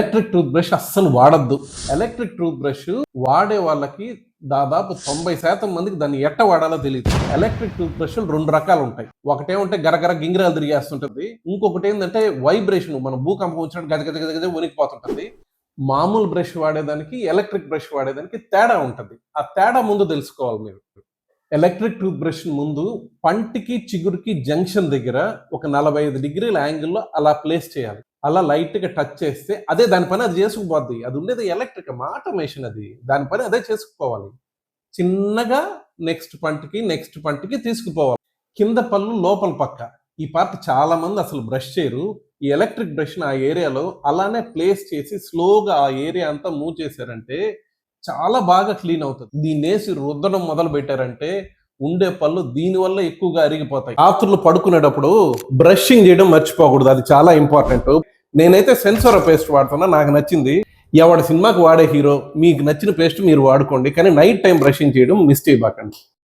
Electric tooth brush అస్సలు వాడద్దు. Electric tooth brush వాడే వాళ్ళకి దాదాపు తొంభై శాతం మందికి దాన్ని ఎట్ట వాడాలో తెలియదు ఎలక్ట్రిక్ టూత్ బ్రష్లు రెండు రకాలు ఉంటాయి ఒకటేమంటే గరగర గింగిరాలు తిరిగేస్తుంటుంది. ఇంకొకటి ఏంటంటే వైబ్రేషన్ మన భూకంపం వచ్చినట్టు గజ గజ గజ గజ మామూలు బ్రష్ వాడేదానికి ఎలక్ట్రిక్ బ్రష్ వాడేదానికి తేడా ఉంటుంది. ఆ తేడా ముందు తెలుసుకోవాలి మీరు. ఎలక్ట్రిక్ టూత్ బ్రష్ ముందు పంటికి చిగురికి జంక్షన్ దగ్గర ఒక నలభై ఐదు డిగ్రీల యాంగిల్లో అలా ప్లేస్ చేయాలి. అలా లైట్గా టచ్ చేస్తే అదే దానిపైన అది చేసుకుపోద్ది. అది ఉండేది ఎలక్ట్రిక్ ఆటోమేషన్ అది. దానిపైన అదే చేసుకుపోవాలి. చిన్నగా నెక్స్ట్ పంటకి నెక్స్ట్ పంటకి తీసుకుపోవాలి. కింద పళ్ళు లోపల పక్క. ఈ పార్ట్ చాలా మంది అసలు బ్రష్ చేయరు. ఈ ఎలక్ట్రిక్ బ్రష్ ఆ ఏరియాలో అలానే ప్లేస్ చేసి స్లోగా ఆ ఏరియా అంతా మూవ్ చేశారంటే చాలా బాగా క్లీన్ అవుతుంది. దీన్ని వేసి రుద్దడం మొదలు పెట్టారంటే ఉండే పళ్ళు దీని వల్ల ఎక్కువగా అరిగిపోతాయి. రాత్రులు పడుకునేటప్పుడు బ్రషింగ్ చేయడం మర్చిపోకూడదు. అది చాలా ఇంపార్టెంట్ నేనైతే సెన్సర్ పేస్ట్ వాడుతున్నా. నాకు నచ్చింది. ఎవడ సినిమాకి వాడే హీరో మీకు నచ్చిన పేస్ట్ మీరు వాడుకోండి. కానీ నైట్ టైం బ్రషింగ్ చేయడం మిస్ చేయబాకండి